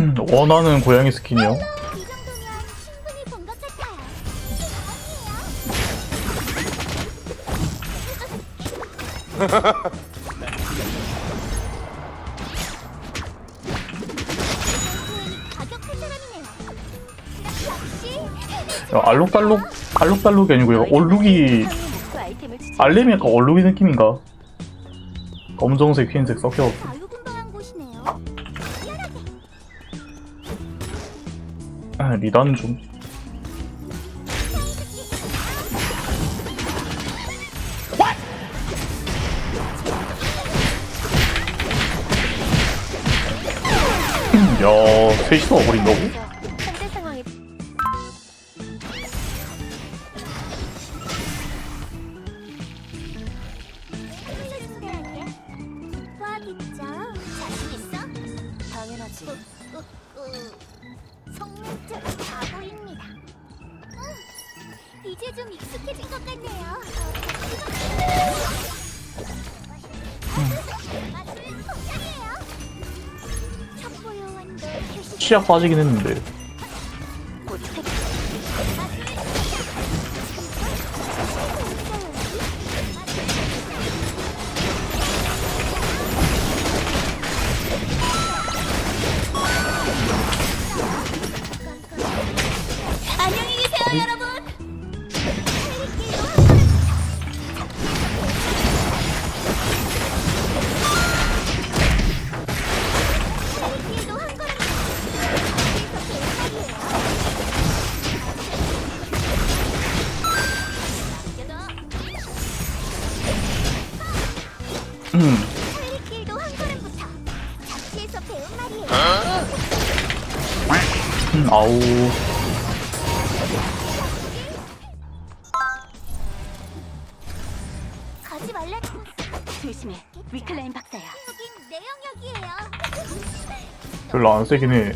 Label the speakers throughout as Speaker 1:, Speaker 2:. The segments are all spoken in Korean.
Speaker 1: 음, 원하는 고양이 스킨이요.
Speaker 2: 이 정도면 충분히 본 것 같아요. 이게 아니에요. 가격할 사람이네요. 역시
Speaker 1: 야, 알록달록, 알록달록이 아니고 이거 얼룩이,
Speaker 3: 아이템을
Speaker 1: 알림이 약간 얼룩이 느낌인가? 검정색, 흰색 섞여.
Speaker 2: 자유
Speaker 1: 아, 리단 좀. 야, 셋이서 어버린다고?
Speaker 3: 당연하지.
Speaker 2: 으, 으, 성능적 바보입니다. 음, 이제 좀 익숙해진 것 같네요. 첩보 요원도 표시.
Speaker 1: 치약 빠지긴 했는데.
Speaker 2: 음,
Speaker 1: 아우.
Speaker 2: 가지 말래.
Speaker 3: 조심해. 위클라인 박사야.
Speaker 2: 여긴 내 영역이에요.
Speaker 1: 별로 안 세긴 해.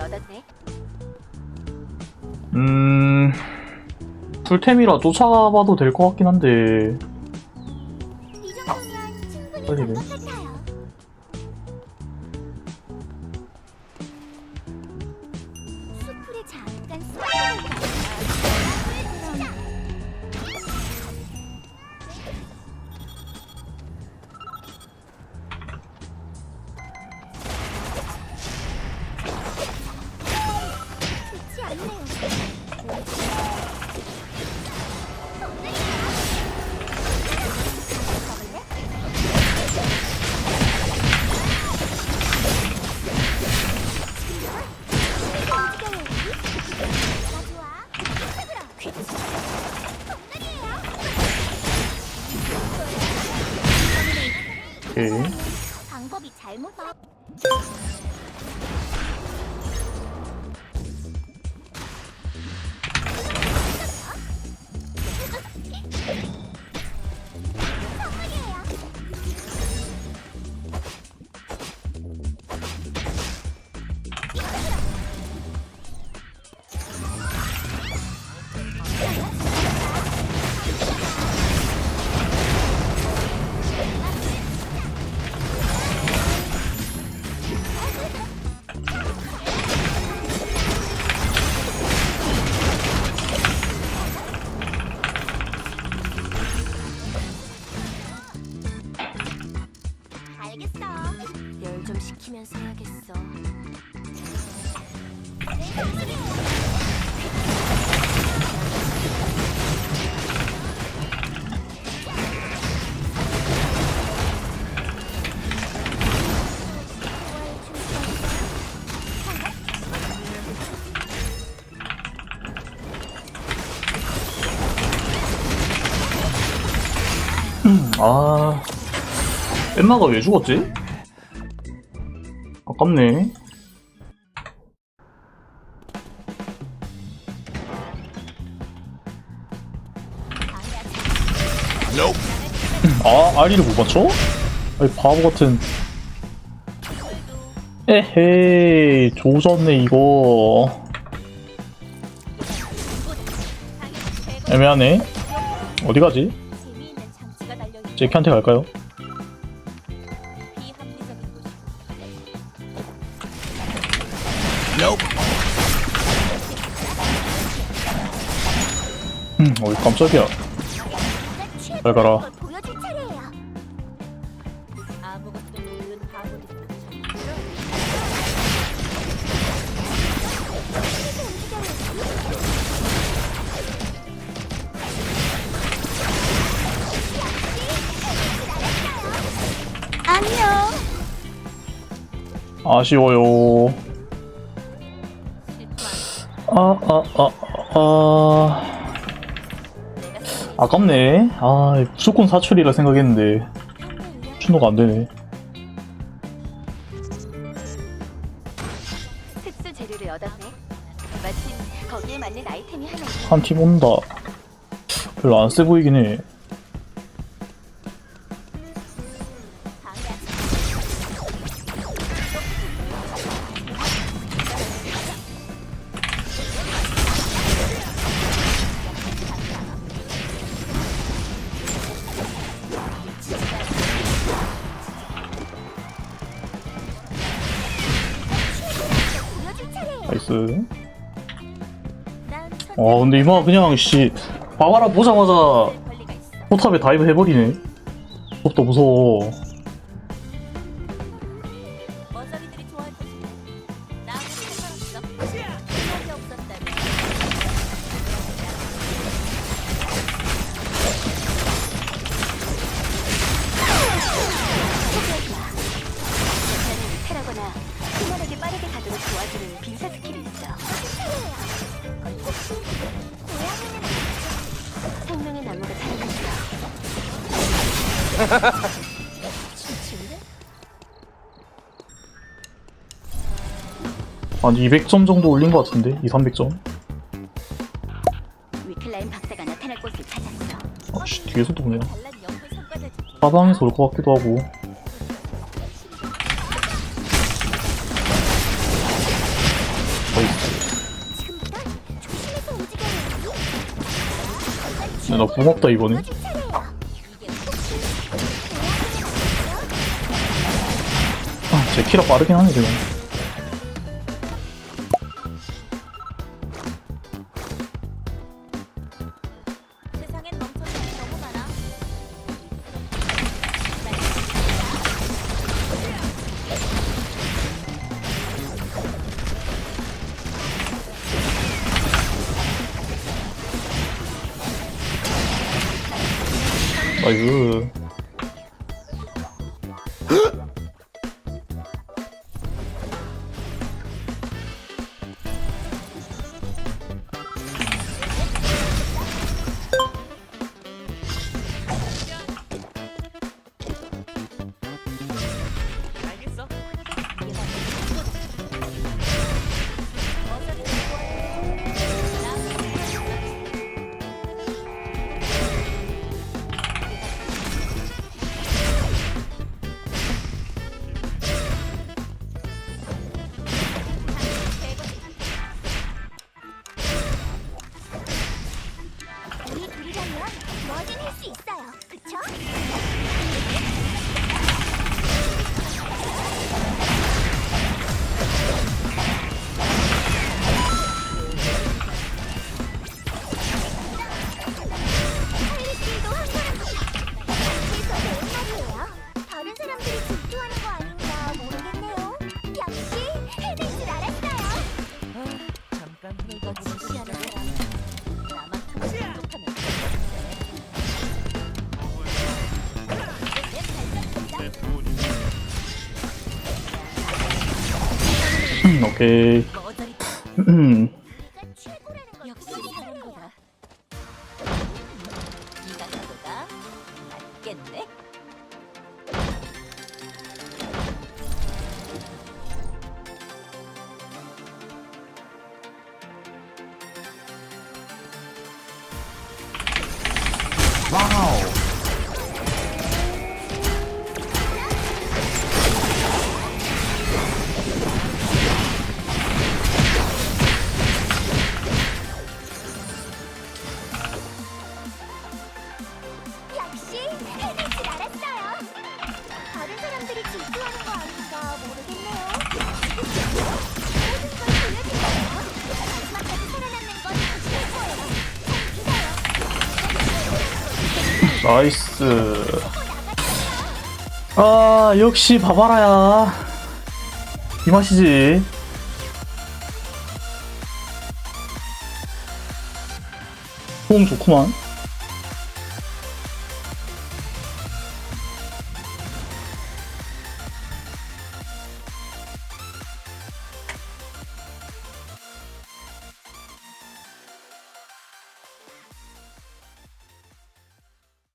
Speaker 3: 얻었네.
Speaker 1: 음, 풀템이라 쫓아가봐도 될 것 같긴 한데.
Speaker 2: 이 정도면 충분히
Speaker 1: 빨리
Speaker 2: 된
Speaker 3: 열 좀 식히면서 해야겠어.
Speaker 1: 아. 엠마가 왜 죽었지? 없네
Speaker 4: 아 아리를 못 맞춰? 아니 바보 같은 에헤이 조졌네 이거 애매하네 어디 가지? 제키한테 갈까요? 음, 어이, 깜짝이야. 잘 가라.
Speaker 2: 안녕.
Speaker 4: 아쉬워요. 아, 아, 아, 아. 아깝네. 아, 무조건 사출이라 생각했는데. 추노가 안 되네.
Speaker 3: 특수 재료를 얻었네. 마침 거기에 맞는 아이템이 하나 있네.
Speaker 4: 한팀 온다. 별로 안 세 보이긴 해. 나이스.
Speaker 2: 난
Speaker 4: 와, 근데 이마 그냥, 씨. 바바라 보자마자. 포탑에 다이브 해버리네. 무섭다, 무서워.
Speaker 3: 머저리
Speaker 4: 한 200점 정도 올린 것 같은데? 2, 300점?
Speaker 3: 위클라인 박사가 나타날 곳을 찾았어.
Speaker 4: 아씨, 뒤에서 도 오네요.
Speaker 3: 잘난 연구 성과들 중
Speaker 4: 사방에서 올 것 같기도 하고. 나이스.
Speaker 2: 지금부터 조심해서 움직여야
Speaker 4: 근데 나 고맙다, 이거는. 키라 빠르긴 하네, 지금.
Speaker 3: 세상엔 멈춰서이 너무 많아.
Speaker 4: 나이스.
Speaker 3: 낫겠네.
Speaker 1: 와우 나이스. 아, 역시 바바라야. 이 맛이지. 호응 좋구만.